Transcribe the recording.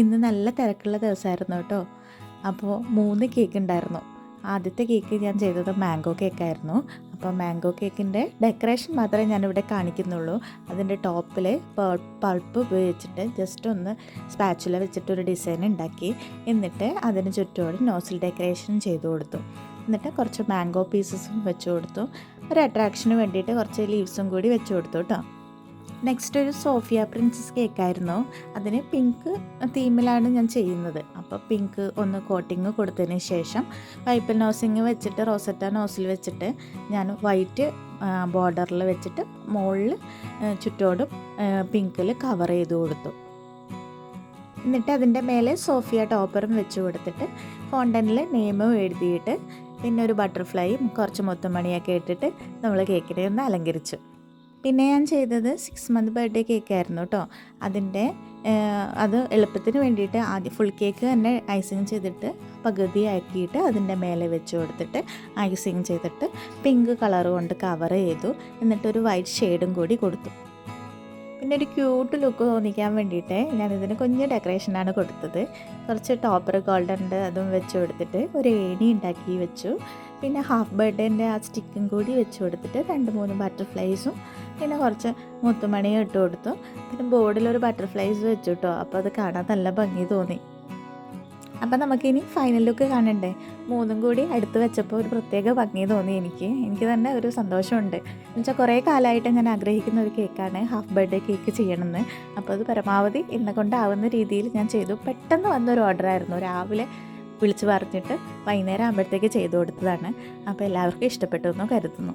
ഇന്ന് നല്ല തിരക്കുള്ള ദിവസമായിരുന്നു കേട്ടോ. അപ്പോൾ മൂന്ന് കേക്ക് ഉണ്ടായിരുന്നു. ആദ്യത്തെ കേക്ക് ഞാൻ ചെയ്തത് മാംഗോ കേക്കായിരുന്നു അപ്പോൾ മാംഗോ കേക്കിന്റെ ഡെക്കറേഷൻ മാത്രമേ ഞാനിവിടെ കാണിക്കുന്നുള്ളൂ. അതിന്റെ ടോപ്പിൽ പൾപ്പ് ഉപയോഗിച്ചിട്ട് ജസ്റ്റ് ഒന്ന് സ്പാച്ചുല വെച്ചിട്ട് ഒരു ഡിസൈൻ ഉണ്ടാക്കി. എന്നിട്ട് അതിന് ചുറ്റോട് നോസിൽ ഡെക്കറേഷൻ ചെയ്തു കൊടുത്തു. എന്നിട്ട് കുറച്ച് മാംഗോ പീസസും വെച്ച് കൊടുത്തു. ഒരു അട്രാക്ഷന് വേണ്ടിയിട്ട് കുറച്ച് ലീവ്സും കൂടി വെച്ച് കൊടുത്തു കേട്ടോ. നെക്സ്റ്റ് ഒരു സോഫിയ പ്രിൻസസ് കേക്കായിരുന്നു അതിന് പിങ്ക് തീമിലാണ് ഞാൻ ചെയ്യുന്നത്. അപ്പോൾ പിങ്ക് ഒന്ന് കോട്ടിങ് കൊടുത്തതിന് ശേഷം പൈപ്പിൽ നോസിങ് വെച്ചിട്ട് റോസറ്റ നോസിൽ വെച്ചിട്ട് ഞാൻ വൈറ്റ് ബോർഡറിൽ വെച്ചിട്ട് മുകളിൽ ചുറ്റോടും പിങ്കിൽ കവർ ചെയ്ത് കൊടുത്തു. എന്നിട്ട് അതിന്റെ മേലെ സോഫിയ ടോപ്പറും വെച്ച് കൊടുത്തിട്ട് ഫോണ്ടനിൽ നെയിമും എഴുതിയിട്ട് പിന്നെ ഒരു ബട്ടർഫ്ലൈയും കുറച്ച് മുത്തുമണിയൊക്കെ ഇട്ടിട്ട് നമ്മൾ കേക്കിനെ ഒന്ന് അലങ്കരിച്ചു. പിന്നെ ഞാൻ ചെയ്തത് സിക്സ് മന്ത് ബർത്ത്ഡേ കേക്ക് ആയിരുന്നു കേട്ടോ അതിന്റെ അത് എളുപ്പത്തിന് വേണ്ടിയിട്ട് ആദ്യം ഫുൾ കേക്ക് തന്നെ ഐസിങ് ചെയ്തിട്ട് പകുതി ആക്കിയിട്ട് അതിന്റെ മേലെ വെച്ച് കൊടുത്തിട്ട് ഐസിങ് ചെയ്തിട്ട് പിങ്ക് കളർ കൊണ്ട് കവർ ചെയ്തു. എന്നിട്ടൊരു വൈറ്റ് ഷെയ്ഡും കൂടി കൊടുത്തു. പിന്നെ ഒരു ക്യൂട്ട് ലുക്ക് തോന്നിക്കാൻ വേണ്ടിയിട്ട് ഞാനിതിന് കുഞ്ഞ് ഡെക്കറേഷനാണ് കൊടുത്തത്. കുറച്ച് ടോപ്പർ ഗോൾഡന്റെ അതും വെച്ച് കൊടുത്തിട്ട് ഒരു ഏണി ഉണ്ടാക്കി വെച്ചു. പിന്നെ ഹാഫ് ബർത്ത്ഡേന്റെ ആ സ്റ്റിക്കും കൂടി വെച്ച് കൊടുത്തിട്ട് രണ്ട് മൂന്ന് ബട്ടർഫ്ലൈസും പിന്നെ കുറച്ച് മുത്തുമണിയും ഇട്ട് കൊടുത്തു. പിന്നെ ബോർഡിൽ ഒരു ബട്ടർഫ്ലൈസ് വെച്ചു കേട്ടോ അപ്പോൾ അത് കാണാൻ നല്ല ഭംഗി തോന്നി. അപ്പം നമുക്കിനി ഫൈനൽ ലുക്ക് കാണണ്ടേ? മൂന്നും കൂടി അടുത്ത് വെച്ചപ്പോൾ ഒരു പ്രത്യേക ഭംഗി തോന്നി എനിക്ക്. എനിക്ക് തന്നെ ഒരു സന്തോഷമുണ്ട്. എന്നുവെച്ചാൽ കുറേ കാലമായിട്ട് ഞാൻ ആഗ്രഹിക്കുന്ന ഒരു കേക്കാണ് ഹാഫ് ബർത്ത്ഡേ കേക്ക് ചെയ്യണമെന്ന്. അപ്പോൾ അത് പരമാവധി എന്നെ കൊണ്ടാവുന്ന രീതിയിൽ ഞാൻ ചെയ്തു. പെട്ടെന്ന് വന്നൊരു ഓർഡറായിരുന്നു രാവിലെ വിളിച്ചു പറഞ്ഞിട്ട് വൈകുന്നേരം ആകുമ്പോഴത്തേക്ക് ചെയ്തു കൊടുത്തതാണ്. അപ്പോൾ എല്ലാവർക്കും ഇഷ്ടപ്പെട്ടു എന്ന് കരുതുന്നു.